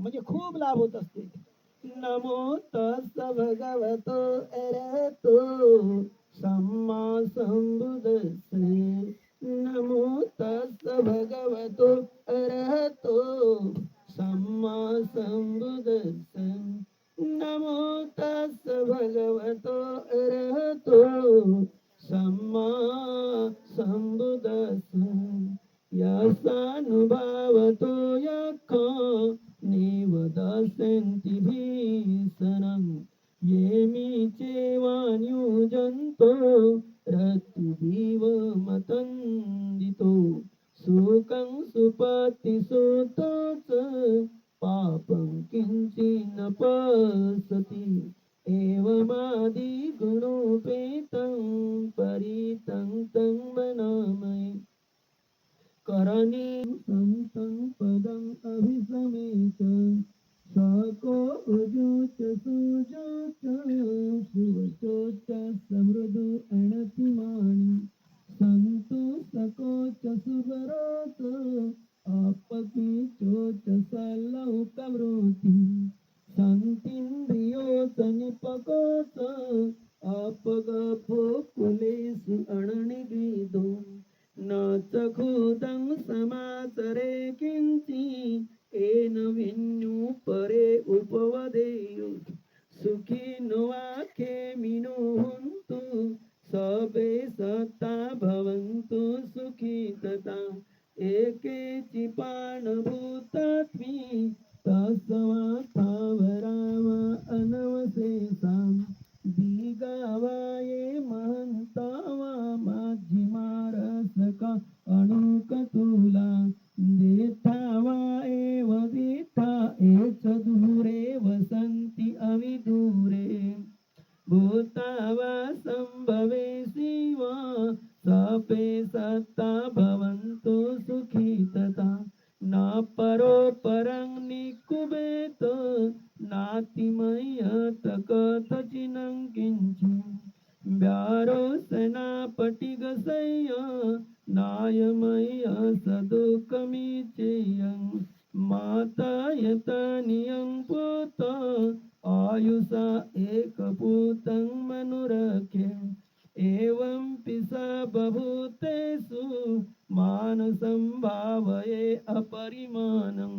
म्हणजे खूप लाभ होत असते. नमो तस् भगवतो अरतो सम्मा संबुद्धस्से नमो तस् भगवतो अरहतो सम्मा संबुद्धस्से नमो तस् भगवतो अरहतो सम्मा संबुद्धस्से किञ्चिन्नपसति एवमादि गुणोपेतं परितं तं मनामि करणी संतं पदम् अभिसमेत। सको उजोच सुजोच सुवचोच समृदु अणतिमाणि परे उपवदेयु सुखिनो वाखेमिनो हन्तु सबे सत्ता भवन्तु सुखी तथा एके चिपाणभूतत्वी तस्मात्थावराम अनवशेषाम् दिगावाये महन्तावा माझी मारसका नातिमयत कथचिनं किञ्चिन् व्यारो सेनापटिगसय्य नायमय्य सदुःखमीचेयं मातायतनियं पुत आयुषा एकपूतं मनुरखे एवं पिसा बभूतेषु मानसं भावये अपरिमाणम्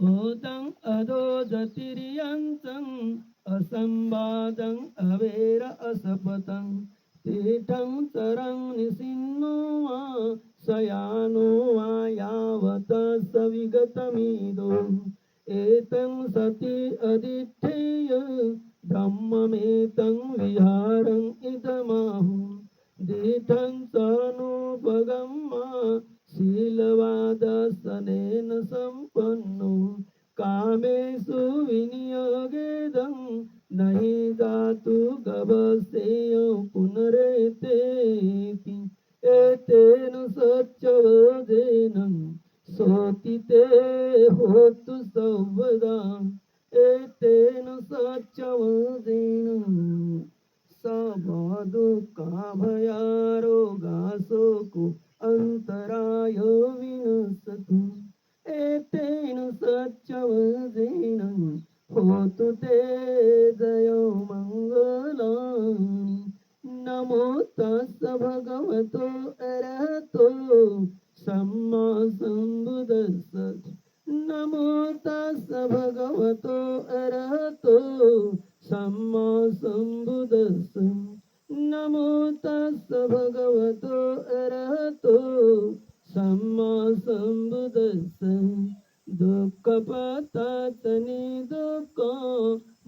उदं अधो जतिर्यन्तं असंवादं अवेर असपतं। तीठं चरं निसिन्नो वा शयानो वा यावत सविगतमिदो। एतं सति अदिठेय ब्रह्ममेतं विहारम् इदमाहु। दीठं सनुपगम्मा शीलवादसनेन ಶೀಲವಾದ ಸನೇನ ಸಂಪನ್ನು ಕಾಮೇಶು ವಿನಿಯೋಗೇದ ನಹಿ ದಾತು ಗಬಸೇಯ ಪುನರೇತೆ ಏತೇನು ಸಚ್ಚವದೇನ ಸೋತಿತೆ ಹೋತು ಸರ್ವದಾ सम्मा सम्बुद्धस्स दुःखपताचनि दुःख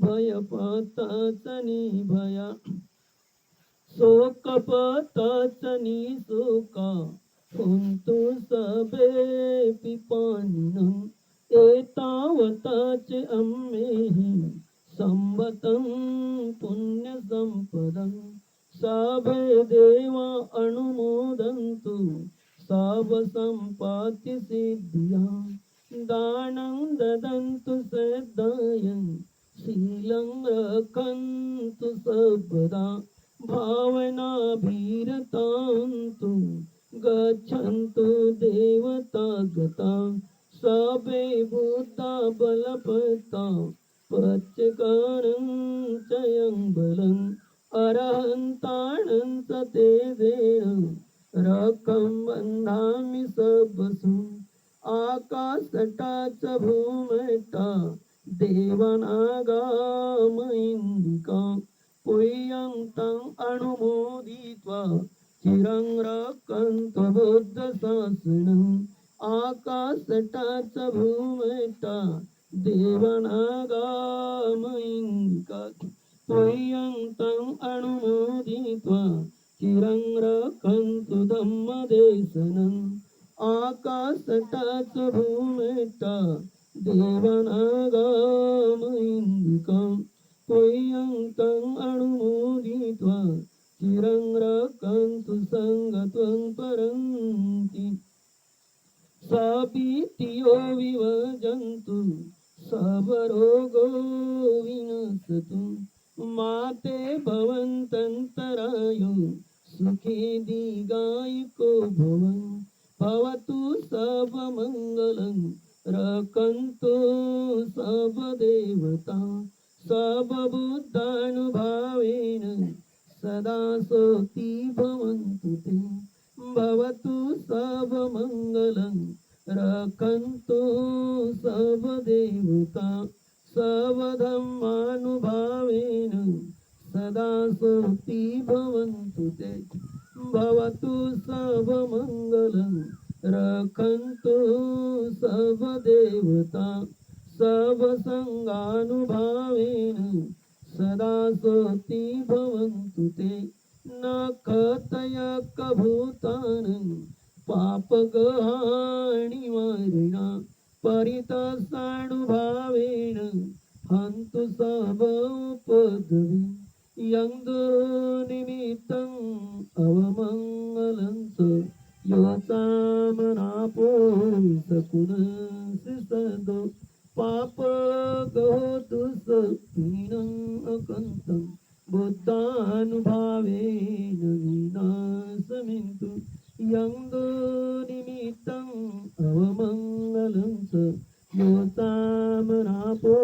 भयपताचनि भया। शोकपताचनि शोक हुन्तु सबे पिपानिनम् एतावताच अम्मेहि संवतं पुण्यसम्पदं। साभे देवा अनुमोदन्तु। साव सम्पति सिद्धिया दानं ददन्तु सदायन् शीलं रक्षन्तु सर्वदा भावनाभिरतान्तु गच्छन्तु देवता गता सबे भूता बलपता पच्चकानं बलम् अरहन्ताणं च ते रकम रकं बंधामि सबसु आकाशटाच भूमटा देवनागामइन्दिका पुयं अनुमोदित्वा चिरं रक्षन्तु बुद्धशासनम् आकाशटाच भूमटा देवनागामइन्दिका त्वयं तं अनुमोदित्वा चिरं रक्षन्तु धम्मदेशनम् आकाशटाच भूमेटा देवनागामइन्दिका त्वयं तं अनुमोदित्वा चिरं रक्षन्तु सङ्गत्वं परन्ति। सापीतियो विभजन्तु सबरोगो विनशतु। माते भवन्तन्तरायो सुखे दीर्घायुको भव भवतु सबमङ्गलं रक्षन्तु सबदेवता सबबुद्धानुभावेन सदा सोति भवन्तु ते भवतु सबमङ्गलं रक्षन्तु सबदेवता सबधर्मानुभावेन सदा सोति भवन्तु ते। भवतु सर्वमङ्गलं रक्षन्तु सबदेवता सर्वसङ्गानुभावेन सदा सोति भवन्तु ते। न पापगहाणि वारिणा परितसानुभावेन हन्तु सबपदवी यङ्दो निमित्तम् अवमङ्गलं च योतामनापो सकुनसि सदो पाप गहोतु सपीनम् अकन्तं बुद्धानुभावेन विनाशमिन्तु यङ्दो निमित्तम् अवमङ्गलं च योतामनापो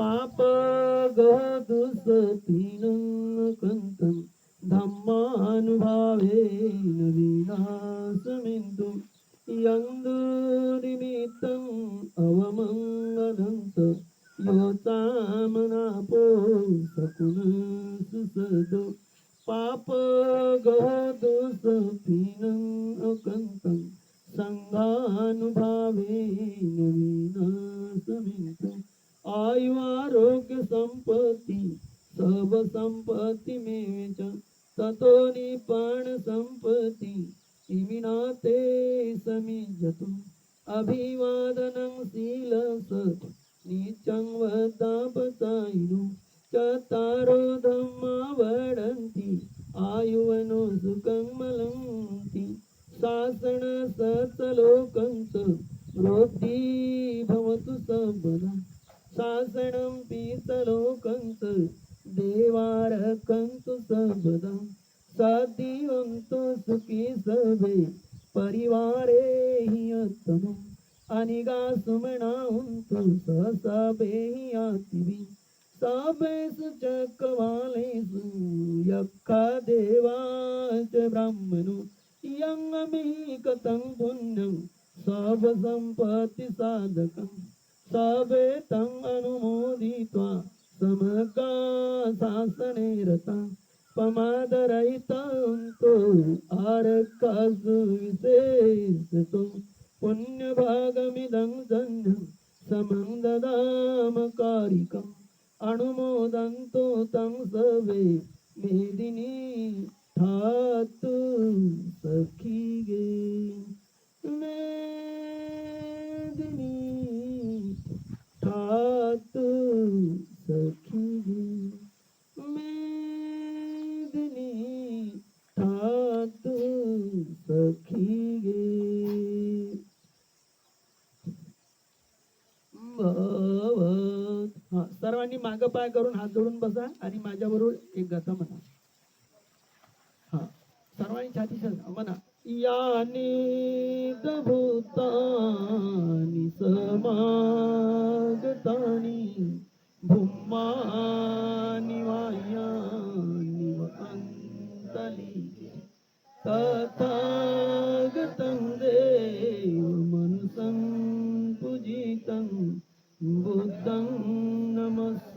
പാപഗതു സീനൊന്നു കൃന്തം ധമ്മാനുഭാവേന വിനാശമിന്ദു യന്തു നിമിത്തം അവമംഗനന്ത യോതാമനാപോ സകുലസു സദോ പാപഗതു സീനം അകന്തം സംഘാനുഭാവേന വിനാശമിന്ദു आयु आरोग्य संपत्ती सब संपत्ति में च ततो निपाण संपत्ति इमिनाते समिजतु. अभिवादनं शीलस नीचं वदापचायिनु चतारो धम्मा वडन्ति आयुवनो सुखं मलन्ति शासन सत्सलोकं च वृद्धि भवतु सबला शासनं पीतलोकं च देवारकन्तु सर्वदा सदिवन्तु सुखी सवे परिवारे हि उत्तमम् अनिगा सुमणावन्तु सहसाभे हि यातिवि साभेषु चक्रवालेषु यक्खा देवा च ब्राह्मणो. यङ्गमीकतं पुण्यं सर्वसम्पत्तिसाधकम् सबे तं अनुमोदित्वा समगा शासने रता. पमादरहितान्तो आरकासु विशेषतो. പുണ്യഭാഗമിതം തന്നും സമം ദദാമകാരികം അണുമോദന്തോ തം സവേ മേദിനി ധാത്തു സഖികേ മേ पाय करून हात जोडून बसा आणि माझ्याबरोबर एक गाथा म्हणा. हा. सर्वांनी छाती म्हणा याने भूतानी समागतानी भूमानी वायानी व अन्तली तथागतं देवमनुसं पूजितं बुद्धं মস্ত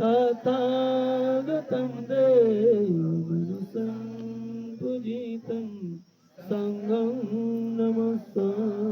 तथागतं देवमनसं पूजितं सङ्गं नमस्सामि